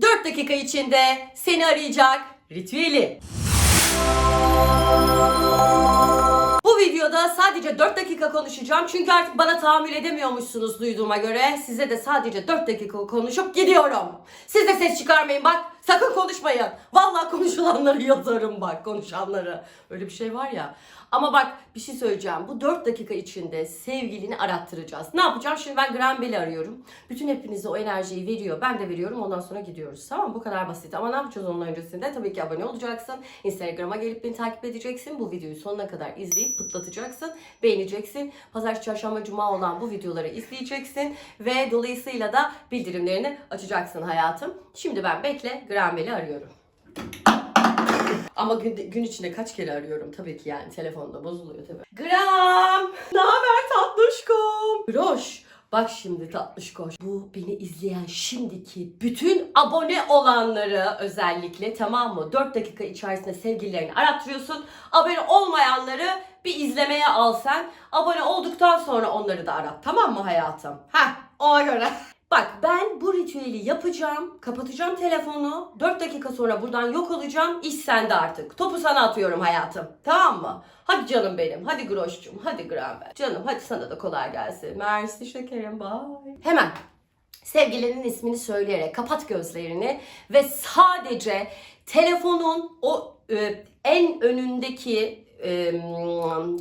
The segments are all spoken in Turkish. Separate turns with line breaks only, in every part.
4 dakika içinde seni arayacak ritüeli. Bu videoda sadece 4 dakika konuşacağım çünkü artık bana tahammül edemiyormuşsunuz duyduğuma göre. Size de sadece 4 dakika konuşup gidiyorum. Siz de ses çıkarmayın bak. Sakın konuşmayın. Vallahi konuşulanları yazarım bak konuşanları. Öyle bir şey var ya. Ama bak bir şey söyleyeceğim. Bu 4 dakika içinde sevgilini arattıracağız. Ne yapacağım? Şimdi ben Graham arıyorum. Bütün hepinize o enerjiyi veriyor. Ben de veriyorum. Ondan sonra gidiyoruz. Tamam? Bu kadar basit. Ama ne yapacağız onun öncesinde? Tabii ki abone olacaksın. Instagram'a gelip beni takip edeceksin. Bu videoyu sonuna kadar izleyip pıtlatacaksın. Beğeneceksin. Pazartesi, çarşamba, cuma olan bu videoları izleyeceksin. Ve dolayısıyla da bildirimlerini açacaksın hayatım. Şimdi ben bekle Graham Bell'i arıyorum. Ama gün, gün içinde kaç kere arıyorum tabii ki yani telefonda bozuluyor tabii. Gram! Ne haber tatlışkom? Groş! Bak şimdi tatlışkoş. Bu beni izleyen şimdiki bütün abone olanları özellikle tamam mı? 4 dakika içerisinde sevgililerini arattırıyorsun. Abone olmayanları bir izlemeye al. Abone olduktan sonra onları da arat. Tamam mı hayatım? Heh ona göre. Bak ben bu ritüeli yapacağım. Kapatacağım telefonu. 4 dakika sonra buradan yok olacağım. İş sende artık. Topu sana atıyorum hayatım. Tamam mı? Hadi canım benim. Hadi Groş'cum. Hadi Gramer. Canım hadi sana da kolay gelsin. Mersi şekerim. Bye. Hemen sevgilinin ismini söyleyerek kapat gözlerini ve sadece telefonun o e, en önündeki e,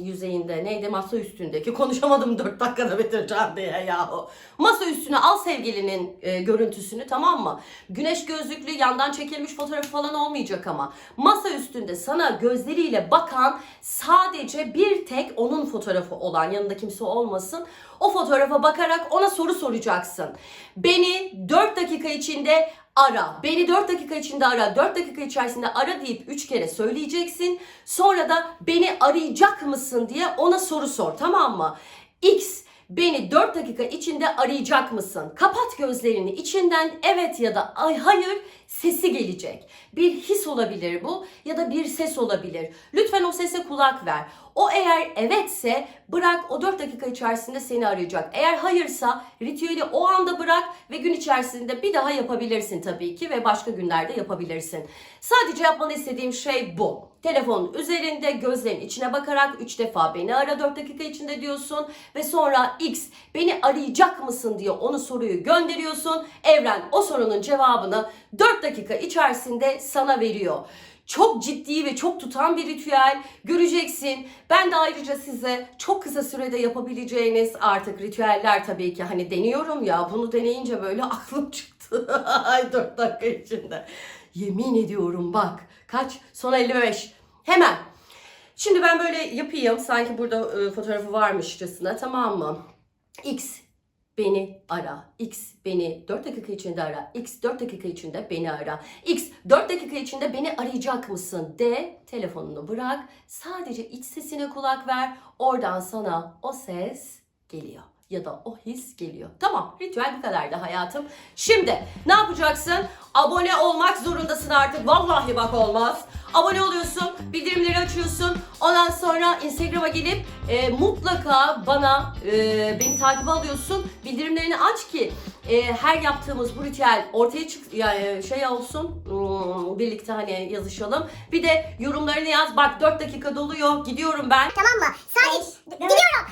yüzeyinde neydi masa üstündeki konuşamadım 4 dakikada bitireceğim diye yahu. Masa üstüne al sevgilinin e, görüntüsünü tamam mı? Güneş gözlüklü yandan çekilmiş fotoğrafı falan olmayacak ama masa üstünde sana gözleriyle bakan sadece bir tek onun fotoğrafı olan yanında kimse olmasın. O fotoğrafa bakarak ona soru soracaksın. Beni 4 dakika içinde ara. Beni 4 dakika içinde ara. 4 dakika içerisinde ara deyip 3 kere söyleyeceksin. Sonra da beni arayacak mısın diye ona soru sor tamam mı? X Beni 4 dakika içinde arayacak mısın? Kapat gözlerini. içinden evet ya da ay hayır sesi gelecek. Bir his olabilir bu ya da bir ses olabilir. Lütfen o sese kulak ver. O eğer evetse bırak o 4 dakika içerisinde seni arayacak. Eğer hayırsa ritüeli o anda bırak ve gün içerisinde bir daha yapabilirsin tabii ki ve başka günlerde yapabilirsin. Sadece yapmanı istediğim şey bu. Telefonun üzerinde gözlerin içine bakarak 3 defa beni ara 4 dakika içinde diyorsun ve sonra X beni arayacak mısın diye onu soruyu gönderiyorsun. Evren o sorunun cevabını 4 dakika içerisinde sana veriyor. Çok ciddi ve çok tutan bir ritüel. Göreceksin. Ben de ayrıca size çok kısa sürede yapabileceğiniz artık ritüeller tabii ki hani deniyorum ya. Bunu deneyince böyle aklım çıktı. Ay 4 dakika içinde. Yemin ediyorum bak. Kaç? Son 55. Hemen. Şimdi ben böyle yapayım. Sanki burada e, fotoğrafı varmışçasına tamam mı? X beni ara. X beni 4 dakika içinde ara. X 4 dakika içinde beni ara. X 4 dakika içinde beni arayacak mısın? De telefonunu bırak. Sadece iç sesine kulak ver. Oradan sana o ses geliyor. Ya da o his geliyor. Tamam ritüel bu kadardı hayatım. Şimdi ne yapacaksın? Abone olmak zorundasın artık. Vallahi bak olmaz. Abone oluyorsun, bildirimleri açıyorsun. Ondan sonra Instagram'a gelip e, mutlaka bana e, beni takip alıyorsun. Bildirimlerini aç ki e, her yaptığımız bu ritüel ortaya çık yani şey olsun. hmm, birlikte hani yazışalım. Bir de yorumlarını yaz. Bak 4 dakika doluyor. Gidiyorum ben.
Tamam mı? Sadece gidiyorum.